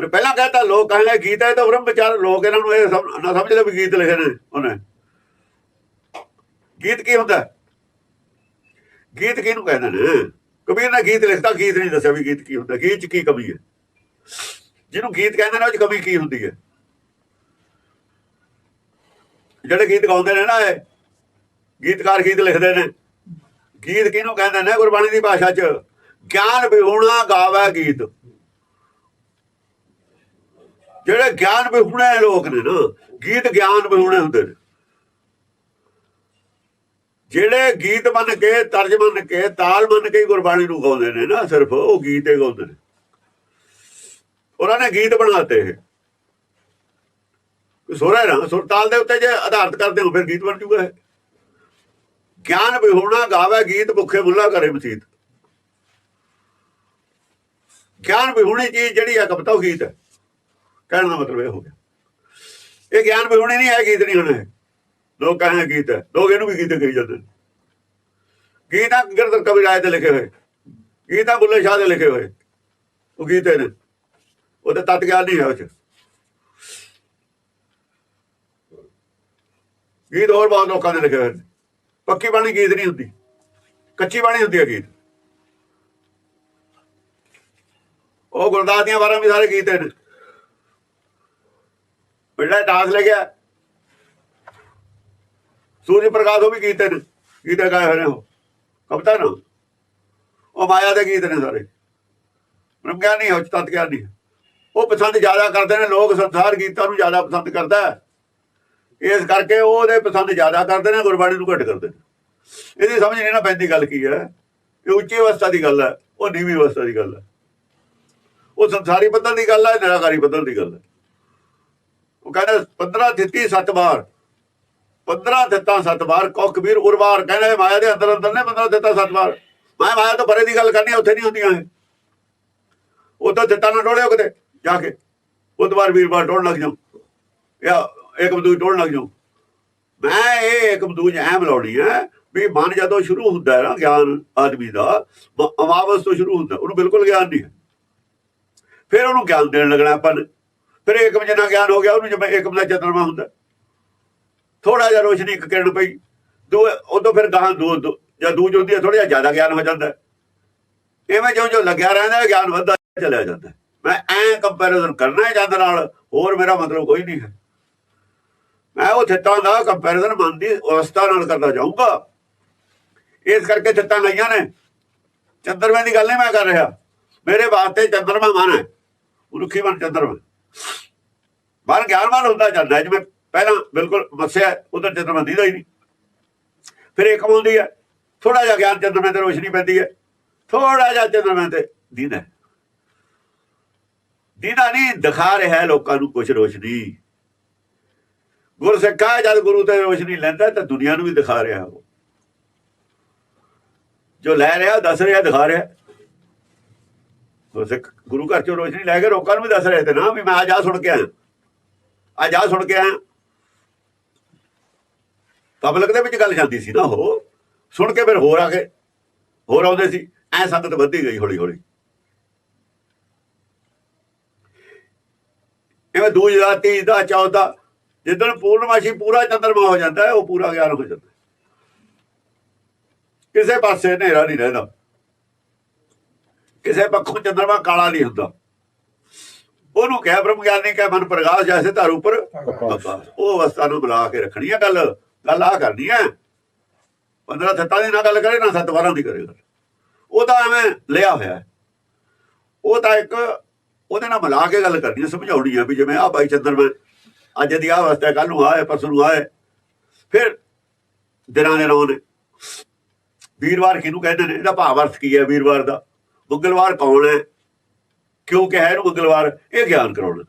ਉਹਨੇ ਪਹਿਲਾਂ ਕਹਿੰਦਾ ਲੋਕ ਕਹਿੰਦੇ ਗੀਤ ਹੈ ਤਾਂ ਬ੍ਰਹਮ ਵਿਚਾਰ, ਲੋਕ ਇਹਨਾਂ ਨੂੰ ਇਹ ਨਾ ਸਮਝਦੇ ਵੀ ਗੀਤ ਲਿਖੇ ਨੇ ਉਹਨੇ। ਗੀਤ ਕੀ ਹੁੰਦਾ? ਗੀਤ ਕਿਹਨੂੰ ਕਹਿੰਦੇ ਨੇ? ਕਬੀਰ ਨੇ ਗੀਤ ਲਿਖਤਾ, ਗੀਤ ਨਹੀਂ ਦੱਸਿਆ ਵੀ ਗੀਤ ਕੀ ਹੁੰਦਾ, ਗੀਤ 'ਚ ਕੀ ਕਮੀ ਹੈ? ਜਿਹਨੂੰ ਗੀਤ ਕਹਿੰਦੇ ਨੇ, ਉਹ 'ਚ ਕਮੀ ਕੀ ਹੁੰਦੀ ਹੈ? ਜਿਹੜੇ ਗੀਤ ਗਾਉਂਦੇ ਨੇ ਨਾ ਇਹ, ਗੀਤਕਾਰ ਗੀਤ ਲਿਖਦੇ ਨੇ। ਗੀਤ ਕਿਹਨੂੰ ਕਹਿੰਦੇ ਨੇ? ਗੁਰਬਾਣੀ ਦੀ ਭਾਸ਼ਾ 'ਚ, ਗਿਆਨ ਵਿਹੂਣਾ ਗਾਵੇ ਗੀਤ। ਜਿਹੜੇ ਗਿਆਨ ਵਿਹੂਣੇ ਲੋਕ ਨੇ ਨਾ, ਗੀਤ ਗਿਆਨ ਵਿਹੂਣੇ ਹੁੰਦੇ ਨੇ। ਜਿਹੜੇ ਗੀਤ ਮੰਨ ਕੇ, ਤਰਜ ਮੰਨ ਕੇ, ਤਾਲ ਮੰਨ ਕੇ ਗੁਰਬਾਣੀ ਨੂੰ ਗਾਉਂਦੇ ਨੇ ਨਾ, ਸਿਰਫ ਉਹ ਗੀਤ ਹੀ ਗਾਉਂਦੇ ਨੇ। ਉਹਨਾਂ ਨੇ ਗੀਤ ਬਣਾਤੇ ਇਹ। ਸੁਰਾ ਨਾ ਸੁਰ ਤਾਲ ਦੇ ਉੱਤੇ ਜੇ ਆਧਾਰਿਤ ਕਰਦੇ ਹੋ, ਫਿਰ ਗੀਤ ਬਣ ਜੂਗਾ ਇਹ। ਗਿਆਨ ਵਿਹੂਣਾ ਗਾਵੇ ਗੀਤ, ਭੁੱਖੇ ਮੁੱਲਾ ਕਰੇ ਮਸੀਤ। ਗਿਆਨ ਵਿਹੂਣੀ ਚੀਜ਼ ਜਿਹੜੀ ਹੈ ਕਵਿਤਾ ਉਹ ਗੀਤ ਹੈ। ਕਹਿਣ ਦਾ ਮਤਲਬ ਇਹ ਹੋ ਗਿਆ। ਇਹ ਗਿਆਨ ਵਿਹੂਣੀ ਨਹੀਂ ਹੈ ਗੀਤ ਨਹੀਂ ਹੋਣਾ ਇਹ। ਲੋਕ ਕਹਿੰਦੇ ਗੀਤ ਹੈ, ਲੋਕ ਇਹਨੂੰ ਵੀ ਗੀਤ ਕਹੀ ਜਾਂਦੇ ਨੇ। ਗੀਤਾਂ ਗਿਰਦਰ ਕਬੀਰ ਆਏ ਤੇ ਲਿਖੇ ਹੋਏ। ਗੀਤਾਂ ਬੁੱਲੇ ਸ਼ਾਹ ਦੇ ਲਿਖੇ ਹੋਏ। ਉਹ ਗੀਤੇ ਨੇ ਉਹਦੇ ਤਤ ਗਿਆਨ ਨਹੀਂ ਹੈ ਉਹ ਚ। ਗੀਤ ਹੋਰ ਬਹੁਤ ਲੋਕਾਂ ਦੇ ਲਿਖੇ ਹੋਏ ਨੇ। ਪੱਕੀ ਬਾਣੀ ਗੀਤ ਨਹੀਂ ਹੁੰਦੀ। ਕੱਚੀ ਬਾਣੀ ਹੁੰਦੀ ਹੈ ਗੀਤ। ਉਹ ਗੁਰਦਾਸ ਦੀਆਂ ਵਾਰਾਂ ਵੀ ਸਾਰੇ ਗੀਤ ਨੇ ਬਿੜਾ ਦਾਸ ਲਿਖਿਆ ਸੂਰਜ ਪ੍ਰਕਾਸ਼ ਉਹ ਵੀ ਗੀਤ ਨੇ, ਗੀਤ ਗਾਏ ਹੋਏ ਨੇ ਉਹ। ਕਵਿਤਾ ਨਾ। ਉਹ ਮਾਇਆ ਦੇ ਗੀਤ ਨੇ ਸਾਰੇ। ਬ੍ਰਹਮ ਗਿਆਨ ਨਹੀਂ ਹੈ ਤਤ ਗਿਆਨ ਉਹ ਪਸੰਦ ਜ਼ਿਆਦਾ ਕਰਦੇ ਨੇ, ਲੋਕ ਸੰਸਾਰ ਗੀਤਾਂ ਨੂੰ ਜ਼ਿਆਦਾ ਪਸੰਦ ਕਰਦਾ ਇਸ ਕਰਕੇ ਉਹਦੇ ਪਸੰਦ ਜ਼ਿਆਦਾ ਕਰਦੇ ਨੇ, ਗੁਰਬਾਣੀ ਨੂੰ ਘੱਟ ਕਰਦੇ ਨੇ। ਇਹਦੀ ਸਮਝ ਨਹੀਂ ਨਾ ਪੈਂਦੀ ਗੱਲ ਕੀ ਹੈ। ਇਹ ਉੱਚੀ ਅਵਸਥਾ ਦੀ ਗੱਲ ਹੈ, ਉਹ ਨੀਵੀਂ ਅਵਸਥਾ ਦੀ ਗੱਲ ਹੈ। ਉਹ ਸੰਸਾਰੀ ਪੱਧਰ ਦੀ ਗੱਲ ਹੈ, ਨਿਰਾਕਾਰੀ ਪੱਧਰ ਦੀ ਗੱਲ ਹੈ। ਉਹ ਕਹਿੰਦਾ 15 ਦਿੱਤੀ 7 ਵਾਰ। 15 ਦਿੱਤਾ ਸੱਤ ਵਾਰ ਕੋ ਕਬੀਰ ਉਰਵਾਰ ਕਹਿੰਦਾ ਇਹ ਮਾਇਆ ਦੇ ਅੰਦਰ ਅੰਦਰ ਨੇ 15 ਦਿੱਤਾ 7 ਵਾਰ। ਮੈਂ ਮਾਇਆ ਤੋਂ ਪਰੇ ਦੀ ਗੱਲ ਕਰਨੀ ਉੱਥੇ ਨਹੀਂ ਹੁੰਦੀਆਂ ਇਹ। ਉਹ ਤਾਂ ਦਿੱਤਾ ਨਾ ਡੋਲਿਓ ਕਿਤੇ, ਜਾ ਕੇ। ਬੁੱਧਵਾਰ ਵੀਰਵਾਰ ਡੋਲ ਲੱਗ ਜਾਓ। ਜਾਂ ਇੱਕ ਬਦੂਜ ਡੋਲ ਲੱਗ ਜਾਓ। ਮੈਂ ਇਹ ਇੱਕ ਬਦੂਜ ਐ ਮਿਲਾਉਣੀ ਹੈ ਵੀ ਮਨ ਜਦੋਂ ਸ਼ੁਰੂ ਹੁੰਦਾ ਹੈ ਨਾ ਗਿਆਨ ਆਦਮੀ ਦਾ, ਮ- ਅਮਾਵਸ ਤੋਂ ਸ਼ੁਰੂ ਹੁੰਦਾ, ਉਹਨੂੰ ਬਿਲਕੁਲ ਗਿਆਨ ਨਹੀਂ ਹੈ। ਫਿਰ ਉਹਨੂੰ ਗਿਆਨ ਦੇਣ ਲੱਗਣਾ ਆਪਾਂ ਨੇ। ਫਿਰ ਏਕਮ ਜਿੰਨਾ ਗਿਆਨ ਹੋ ਗਿਆ, ਉਹਨੂੰ ਜਿਵੇਂ ਏਕਮ ਦਾ ਚੰਦਰਮਾ ਹੁੰਦਾ। ਥੋੜਾ ਜਿਹਾ ਰੋਸ਼ਨੀ ਇੱਕ ਕਿਰਨ ਪਈ। ਦੋ ਉਦੋਂ ਫਿਰ ਗਾਹਾਂ ਦੋ ਦੋ- ਜਾਂ ਦੂਜ ਹੁੰਦੀ ਹੈ ਥੋੜਾ ਜਿਹਾ ਜ਼ਿਆਦਾ ਗਿਆਨ ਹੋ ਜਾਂਦਾ। ਹੈ। ਇਵੇਂ ਜਿਉਂ ਜਿਉਂ ਲੱਗਿਆ ਰਹਿੰਦਾ ਗਿਆਨ ਵੱਧਦਾ ਚਲਿਆ ਜਾਂਦਾ ਮੈਂ ਐ ਕੰਪੈਰੀਜ਼ਨ ਕਰਨਾ ਹੈ ਚੰਦ ਨਾਲ, ਹੋਰ ਮੇਰਾ ਮਤਲਬ ਕੋਈ ਨਹੀਂ ਹੈ। ਮੈਂ ਉਹ ਥਿੱਤਾਂ ਦਾ ਕੰਪੈਰੀਜ਼ਨ ਮਨ ਦੀ ਅਵਸਥਾ ਨਾਲ ਕਰਦਾ ਜਾਊਂਗਾ। ਇਸ ਕਰਕੇ ਥਿੱਤਾਂ ਲਈਆਂ ਨੇ। ਚੰਦਰਮੇ ਦੀ ਗੱਲ ਨਹੀਂ ਮੈਂ ਕਰ ਰਿਹਾ। ਮੇਰੇ ਵਾਸਤੇ ਚੰਦਰਮਾ ਮਨ ਹੈ। ਮਨੁੱਖੀ ਮਨ ਚੰਦਰਮਾ ਮਨ ਗਿਆਨਵਾਨ ਹੁੰਦਾ ਜਾਂਦਾ ਜਿਵੇਂ ਪਹਿਲਾਂ ਬਿਲਕੁਲ ਮੱਸਿਆ ਉਧਰ ਚੰਦਰਮਾ ਦਾ ਹੀ ਨਹੀਂ। ਫਿਰ ਇੱਕ ਹੁੰਦੀ ਹੈ ਥੋੜਾ ਜਿਹਾ ਗਿਆਨ ਚੰਦਰਮੇ ਤੇ ਰੋਸ਼ਨੀ ਪੈਂਦੀ ਹੈ ਥੋੜਾ ਜਿਹਾ ਚੰਦਰਮੇ ਤੇ ਦੀਦਾ ਦੀਦਾ ਨਹੀਂ, ਦਿਖਾ ਰਿਹਾ ਲੋਕਾਂ ਨੂੰ ਕੁਝ ਰੋਸ਼ਨੀ। ਗੁਰਸਿੱਖਾ ਜਦ ਗੁਰੂ ਤੇ ਰੋਸ਼ਨੀ ਲੈਂਦਾ ਤਾਂ ਦੁਨੀਆ ਨੂੰ ਵੀ ਦਿਖਾ ਰਿਹਾ ਉਹ। ਜੋ ਲੈ ਰਿਹਾ, ਦੱਸ ਰਿਹਾ, ਦਿਖਾ ਰਿਹਾ। ਸਿੱਖ ਗੁਰੂ ਘਰ ਚੋਂ ਰੋਸ਼ਨੀ ਲੈ ਕੇ ਲੋਕਾਂ ਨੂੰ ਵੀ ਦੱਸ ਰਹੇ ਤੇ ਨਾ ਵੀ ਮੈਂ ਅੱਜ ਆ ਸੁਣ ਕੇ ਆਇਆ। ਅੱਜ ਆ ਸੁਣ ਕੇ ਆਇਆ। ਪਬਲਿਕ ਦੇ ਵਿੱਚ ਗੱਲ ਜਾਂਦੀ ਸੀ ਨਾ ਉਹ। ਸੁਣ ਕੇ ਫਿਰ ਹੋਰ ਆ ਗਏ। ਹੋਰ ਆਉਂਦੇ ਸੀ। ਐ ਸੰਗਤ ਵੱਧਦੀ ਗਈ ਹੌਲੀ ਹੌਲੀ ਐਵੇਂ ਦੂਜ ਦਾ, ਤੀਜ ਦਾ, ਚੌਥ ਦਾ, ਜਿੱਦਣ ਪੂਰਨਮਾਸ਼ੀ ਪੂਰਾ ਚੰਦਰਮਾ ਹੋ ਜਾਂਦਾ ਹੈ, ਉਹ ਪੂਰਾ ਗਿਆਨ ਹੋ ਜਾਂਦਾ ਕਿਸੇ ਪਾਸੇ ਹਨੇਰਾ ਨਹੀਂ ਰਹਿੰਦਾ। ਕਿਸੇ ਪੱਖੋਂ ਚੰਦਰਮਾ ਕਾਲਾ ਨਹੀਂ ਹੁੰਦਾ। ਉਹਨੂੰ ਕਹਿ ਬ੍ਰਹਮ ਗਿਆਨੀ ਕਹਿ ਮਨ ਪ੍ਰਗਾਸ ਜੈਸੇ ਧਰ ਉੱਪਰ। ਉਹ ਅਵਸਥਾ ਨੂੰ ਬੁਲਾ ਕੇ ਰੱਖਣੀ ਹੈ ਗੱਲ। ਗੱਲ ਆ ਕਰਨੀ ਹੈ 15 ਸੱਤਾਂ ਦੀ ਨਾ ਗੱਲ ਕਰੇ ਨਾ ਸੱਤ ਵਾਰਾਂ ਦੀ ਕਰੇ। ਉਹ ਤਾਂ ਐਵੇਂ ਲਿਆ ਹੋਇਆ ਉਹ ਤਾਂ ਇੱਕ ਉਹਦੇ ਨਾਲ ਮਿਲਾ ਕੇ ਗੱਲ ਕਰਨੀ ਹੈ ਸਮਝਾਉਣੀ ਹੈ ਵੀ ਜਿਵੇਂ ਆ ਭਾਈ ਚੰਦਰਮਾ ਅੱਜ ਦੀ ਆ ਅਵਸਥਾ ਕੱਲ ਨੂੰ ਆਏ ਪਰਸੋਂ ਨੂੰ ਆਏ ਫਿਰ ਦਿਨਾਂ ਦੇ ਨੇ। ਵੀਰਵਾਰ ਕਿਹਨੂੰ ਕਹਿੰਦੇ ਨੇ? ਇਹਦਾ ਭਾਵ ਅਰਥ ਕੀ ਹੈ ਵੀਰਵਾਰ ਦਾ? ਮੰਗਲਵਾਰ ਕੌਣ ਹੈ ਕਿਉਂ ਕਿਹਾ ਇਹਨੂੰ ਮੰਗਲਵਾਰ? ਇਹ ਗਿਆਨ ਕਰਾਉਣਾ।